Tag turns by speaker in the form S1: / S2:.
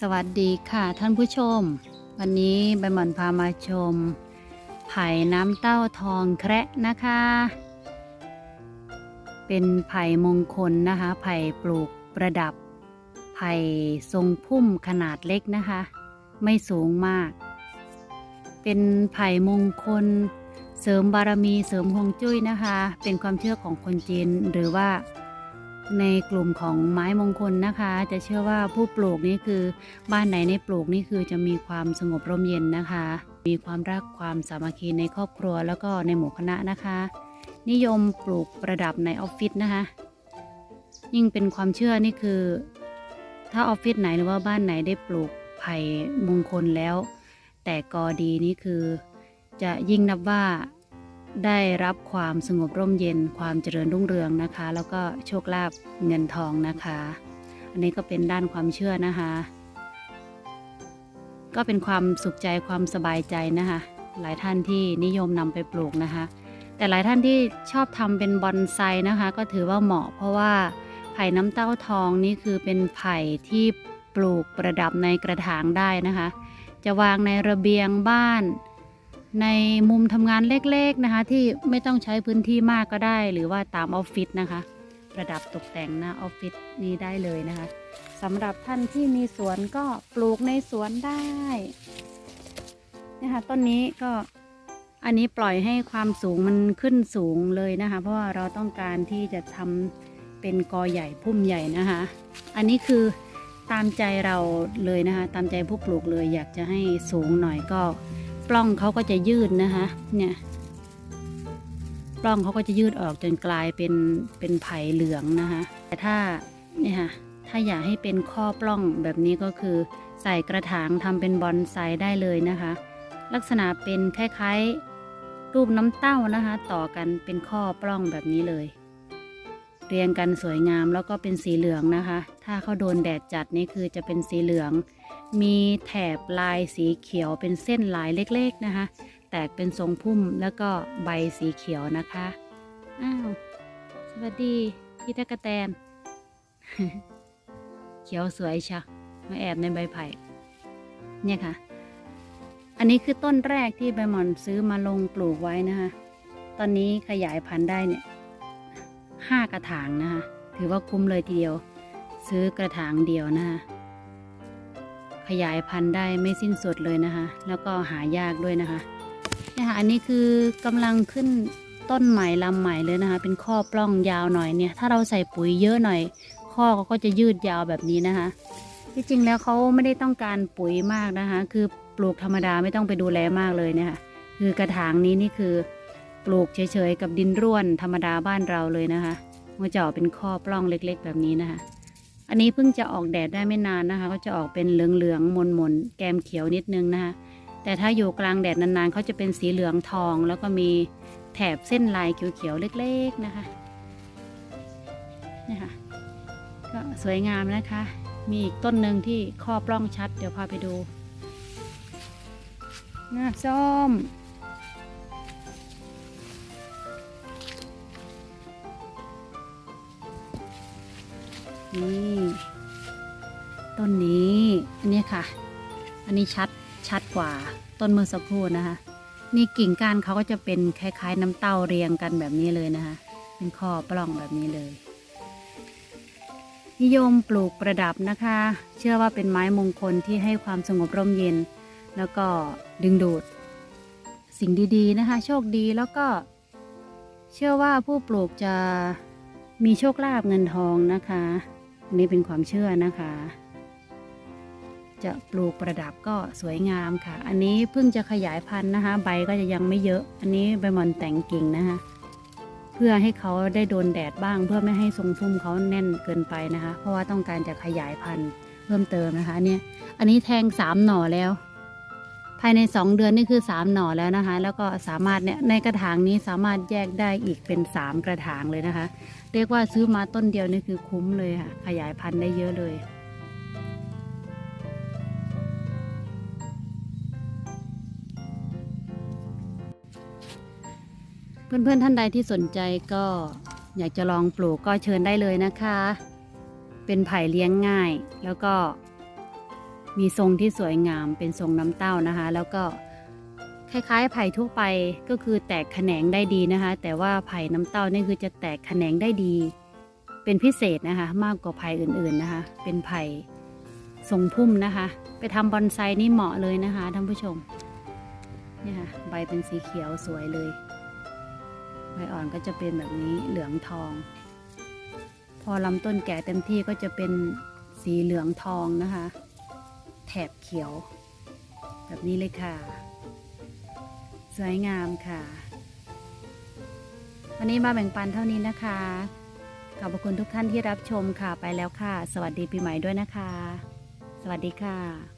S1: สวัสดีค่ะท่านผู้ชม วันนี้ใบหม่อนพามาชม ไผ่น้ำเต้าทองแคระนะคะ เป็นไผ่มงคลนะคะ ไผ่ปลูกประดับ ไผ่ทรงพุ่มขนาดเล็กนะคะ ไม่สูงมาก เป็นไผ่มงคล เสริมบารมีเสริมฮวงจุ้ยนะคะ เป็นความเชื่อของคนจีนหรือว่า ในกลุ่มของไม้มงคลนะคะ จะเชื่อว่าผู้ปลูกนี่คือ บ้านไหนในปลูกนี่คือจะมีความสงบร่มเย็นนะคะ มีความรักความสามัคคีในครอบครัวแล้วก็ในหมู่คณะนะคะ นิยมปลูกประดับในออฟฟิศนะคะ ยิ่งเป็นความเชื่อนี่คือ ถ้าออฟฟิศไหนหรือว่าบ้านไหนได้ปลูกไผ่มงคลแล้ว แต่กอดีนี่คือ จะยิ่งนับว่า ได้รับความสงบร่มเย็นความเจริญรุ่งเรืองนะคะ แล้วก็โชคลาภเงินทองนะคะ อันนี้ก็เป็นด้านความเชื่อนะคะ ก็เป็นความสุขใจความสบายใจนะคะ หลายท่านที่นิยมนำไปปลูกนะคะ แต่หลายท่านที่ชอบทำเป็นบอนไซนะคะ ก็ถือว่าเหมาะเพราะว่าไผ่น้ำเต้าทองนี่คือเป็นไผ่ที่ปลูกประดับในกระถางได้นะคะ จะวางในระเบียงบ้าน ในมุมทำงานเล็กๆนะคะ ที่ไม่ต้องใช้พื้นที่มากก็ได้ หรือว่าตามออฟฟิศนะคะ ประดับตกแต่งหน้าออฟฟิศนี้ได้เลยนะคะสำหรับท่านที่มีสวนก็ปลูกในสวนได้นะคะต้นนี้ก็อันนี้ปล่อยให้ความสูงมันขึ้นสูงเลยนะคะ เพราะว่าเราต้องการที่จะทำเป็นกอใหญ่พุ่มใหญ่นะคะ อันนี้คือตามใจเราเลยนะคะ ตามใจผู้ปลูกเลยอยากจะให้สูงหน่อยก็ ปล้องเขาก็จะยืดนะคะ เนี่ยปล้องเขาก็จะยืดออกจนกลายเป็นเป็นไผ่เหลืองนะคะ แต่ถ้าเนี่ยค่ะถ้าอยากให้เป็นข้อปล้องแบบนี้ก็คือ ใส่กระถางทำเป็นบอนไซได้เลยนะคะ ลักษณะเป็นคล้ายๆรูปน้ำเต้านะคะ ต่อกันเป็นข้อปล้องแบบนี้เลย เรียงกันสวยงามแล้วก็เป็นสีเหลืองนะคะ ถ้าเขาโดนแดดจัดนี่คือจะเป็นสีเหลือง มีแถบลายสีเขียวเป็นเส้นลายเล็กๆนะคะ แตกเป็นทรงพุ่มแล้วก็ใบสีเขียวนะคะ อ้าว สวัสดีพี่ตะกะแตน เขียวสวยชะมาแอบในใบไผ่ เนี่ยค่ะ อันนี้คือต้นแรกที่ใบหมอนซื้อมาลงปลูกไว้นะคะ ตอนนี้ขยายพันธุ์ได้เนี่ยห้ากระถางนะคะ ถือว่าคุ้มเลยทีเดียว ซื้อกระถางเดียวนะคะ ขยายพันธุ์ได้ไม่สิ้นสุดเลยนะคะ แล้วก็หายากด้วยนะคะเนี่ยค่ะอันนี้คือกำลังขึ้นต้นใหม่ลำใหม่เลยนะคะ เป็นข้อปล้องยาวหน่อยเนี่ย ถ้าเราใส่ปุ๋ยเยอะหน่อย ข้อก็จะยืดยาวแบบนี้นะคะที่จริงแล้วเขาไม่ได้ต้องการปุ๋ยมากนะคะ คือปลูกธรรมดาไม่ต้องไปดูแลมากเลยเนี่ยค่ะคือกระถางนี้นี่คือปลูกเฉยๆกับดินร่วนธรรมดาบ้านเราเลยนะคะมันจะออกเป็นข้อปล้องเล็กๆ แบบนี้นะคะ อันนี้เพิ่งจะออกแดดได้ไม่นานนะคะ ก็จะออกเป็นเหลืองๆมนๆแกมเขียวนิดนึงนะคะ แต่ถ้าอยู่กลางแดดนานๆเขาจะเป็นสีเหลืองทอง แล้วก็มีแถบเส้นลายเขียวๆเล็ก ๆนะคะนี่ค่ะก็สวยงามนะคะ มีอีกต้นหนึ่งที่ข้อปล้องชัด เดี๋ยวพาไปดูงาส้ม นี่ต้นนี้อันนี้ค่ะ อันนี้ชัดชัดกว่าต้นเมื่อสักครู่นะคะ นี่กิ่งก้านเขาก็จะเป็นคล้ายๆ น้ำเต้าเรียงกันแบบนี้เลยนะคะ เป็นข้อปล้องแบบนี้เลย นิยมปลูกประดับนะคะ เชื่อว่าเป็นไม้มงคลที่ให้ความสงบร่มเย็น แล้วก็ดึงดูด สิ่งดีๆนะคะ โชคดีแล้วก็ เชื่อว่าผู้ปลูกจะมีโชคลาภเงินทองนะคะ นนี้เป็นความเชื่อนะคะ จะปลูกประดับก็สวยงามค่ะ อันนี้เพิ่งจะขยายพันธุ์นะคะ ใบก็จะยังไม่เยอะ อันนี้ใบหมอนแต่งกิ่งนะคะ เพื่อให้เขาได้โดนแดดบ้าง เพื่อไม่ให้ทรงพุ่มเขาแน่นเกินไปนะคะ เพราะว่าต้องการจะขยายพันธุ์เพิ่มเติมนะคะเนี่ย อันนี้แทงสามหน่อแล้ว ภายในสองเดือนนี่คือสามหน่อแล้วนะคะ แล้วก็สามารถเนี่ยในกระถางนี้สามารถแยกได้อีกเป็นสามกระถางเลยนะคะ เรียกว่าซื้อมาต้นเดียวนี่คือคุ้มเลยค่ะ ขยายพันธุ์ได้เยอะเลย เพื่อนๆท่านใดที่สนใจก็อยากจะลองปลูกก็เชิญได้เลยนะคะ เป็นไผ่เลี้ยงง่ายแล้วก็มีทรงที่สวยงามเป็นทรงน้ำเต้านะคะ แล้วก็ คล้ายๆ ไผ่ทั่วไปก็คือแตกแขนงได้ดีนะคะ แต่ว่าไผ่น้ำเต้านี่คือจะแตกแขนงได้ดี เป็นพิเศษนะคะ มากกว่าไผ่อื่นๆนะคะ เป็นไผ่ทรงพุ่มนะคะ ไปทำบอนไซนี่เหมาะเลยนะคะท่านผู้ชมเนี่ยค่ะใบเป็นสีเขียวสวยเลย ใบอ่อนก็จะเป็นแบบนี้เหลืองทอง พอลำต้นแก่เต็มที่ก็จะเป็นสีเหลืองทองนะคะ แถบเขียว แบบนี้เลยค่ะ สวยงามค่ะ วันนี้มาแบ่งปันเท่านี้นะคะ ขอบคุณทุกท่านที่รับชมค่ะไปแล้วค่ะ สวัสดีปีใหม่ด้วยนะคะ สวัสดีค่ะ